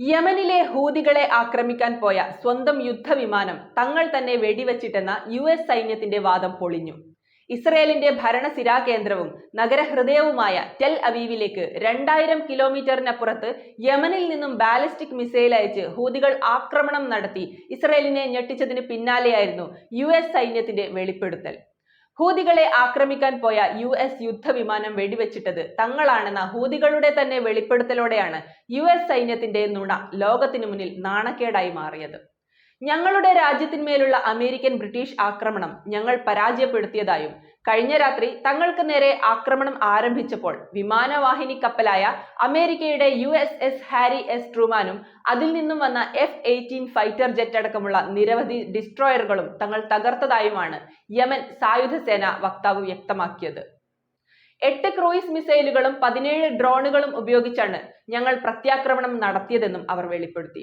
യമനിലെ ഹൂതികളെ ആക്രമിക്കാൻ പോയ സ്വന്തം യുദ്ധവിമാനം തങ്ങൾ തന്നെ വെടിവെച്ചിട്ടെന്ന യു എസ് സൈന്യത്തിന്റെ വാദം പൊളിഞ്ഞു. ഇസ്രയേലിന്റെ ഭരണസിരാ കേന്ദ്രവും നഗരഹൃദയവുമായ ടെൽ അവീവിലേക്ക് രണ്ടായിരം കിലോമീറ്ററിനപ്പുറത്ത് യമനിൽ നിന്നും ബാലിസ്റ്റിക് മിസൈൽ അയച്ച് ഹൂതികൾ ആക്രമണം നടത്തി ഇസ്രയേലിനെ ഞെട്ടിച്ചതിന് പിന്നാലെയായിരുന്നു യു സൈന്യത്തിന്റെ വെളിപ്പെടുത്തൽ. ഹൂതികളെ ആക്രമിക്കാൻ പോയ യു എസ് യുദ്ധവിമാനം വെടിവെച്ചിട്ടത് തങ്ങളാണെന്ന ഹൂതികളുടെ തന്നെ വെളിപ്പെടുത്തലോടെയാണ് യു എസ് സൈന്യത്തിന്റെ നുണ ലോകത്തിനു മുന്നിൽ നാണക്കേടായി മാറിയത്. ഞങ്ങളുടെ രാജ്യത്തിന്മേലുള്ള അമേരിക്കൻ ബ്രിട്ടീഷ് ആക്രമണം ഞങ്ങൾ പരാജയപ്പെടുത്തിയതായും കഴിഞ്ഞ രാത്രി തങ്ങൾക്ക് നേരെ ആക്രമണം ആരംഭിച്ചപ്പോൾ വിമാനവാഹിനി കപ്പലായ അമേരിക്കയുടെ U S S Harry S ട്രൂമാനും അതിൽ നിന്നും വന്ന എഫ് എയ്റ്റീൻ ഫൈറ്റർ ജെറ്റ് അടക്കമുള്ള നിരവധി ഡിസ്ട്രോയറുകളും തങ്ങൾ തകർത്തതായുമാണ് യമൻ സായുധ സേന വക്താവ് വ്യക്തമാക്കിയത്. എട്ട് ക്രൂയിസ് മിസൈലുകളും പതിനേഴ് ഡ്രോണുകളും ഉപയോഗിച്ചാണ് ഞങ്ങൾ പ്രത്യാക്രമണം നടത്തിയതെന്നും അവർ വെളിപ്പെടുത്തി.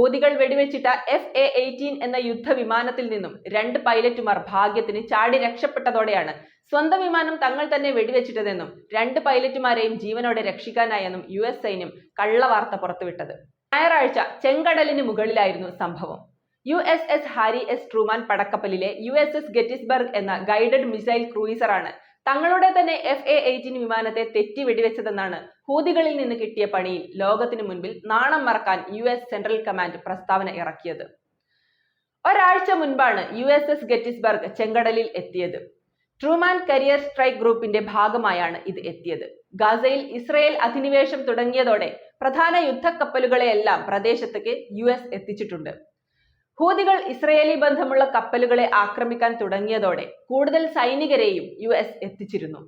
ഹൂതികൾ വെടിവെച്ചിട്ട എഫ് എ എയ്റ്റീൻ എന്ന യുദ്ധവിമാനത്തിൽ നിന്നും രണ്ട് പൈലറ്റുമാർ ഭാഗ്യത്തിന് ചാടി രക്ഷപ്പെട്ടതോടെയാണ് സ്വന്തം വിമാനം തങ്ങൾ തന്നെ വെടിവെച്ചിട്ടതെന്നും രണ്ട് പൈലറ്റുമാരെയും ജീവനോടെ രക്ഷിക്കാനായെന്നും യു എസ് സൈന്യം കള്ളവാർത്ത പുറത്തുവിട്ടത്. ഞായറാഴ്ച ചെങ്കടലിന് മുകളിലായിരുന്നു സംഭവം. U S S Harry S Truman പടക്കപ്പലിലെ U S S Gettysburg എന്ന ഗൈഡഡ് മിസൈൽ ക്രൂയിസറാണ് തങ്ങളുടെ തന്നെ എഫ് എ എയ്റ്റീൻ വിമാനത്തെ തെറ്റി വെടിവെച്ചതെന്നാണ് ഹൂതികളിൽ നിന്ന് കിട്ടിയ പണിയിൽ ലോകത്തിനു മുൻപിൽ നാണം മറക്കാൻ യു എസ് സെൻട്രൽ കമാൻഡ് പ്രസ്താവന ഇറക്കിയത്. ഒരാഴ്ച മുൻപാണ് യു എസ് എസ് ഗെറ്റിസ്ബർഗ് ചെങ്കടലിൽ എത്തിയത്. ട്രൂമാൻ കരിയർ സ്ട്രൈക്ക് ഗ്രൂപ്പിന്റെ ഭാഗമായാണ് ഇത് എത്തിയത്. ഗാസയിൽ ഇസ്രയേൽ അധിനിവേശം തുടങ്ങിയതോടെ പ്രധാന യുദ്ധക്കപ്പലുകളെയെല്ലാം പ്രദേശത്തേക്ക് യു എസ് എത്തിച്ചിട്ടുണ്ട്. ഹൂതികൾ ഇസ്രയേലി ബന്ധമുള്ള കപ്പലുകളെ ആക്രമിക്കാൻ തുടങ്ങിയതോടെ കൂടുതൽ സൈനികരെയും യു എസ് എത്തിച്ചിരുന്നു.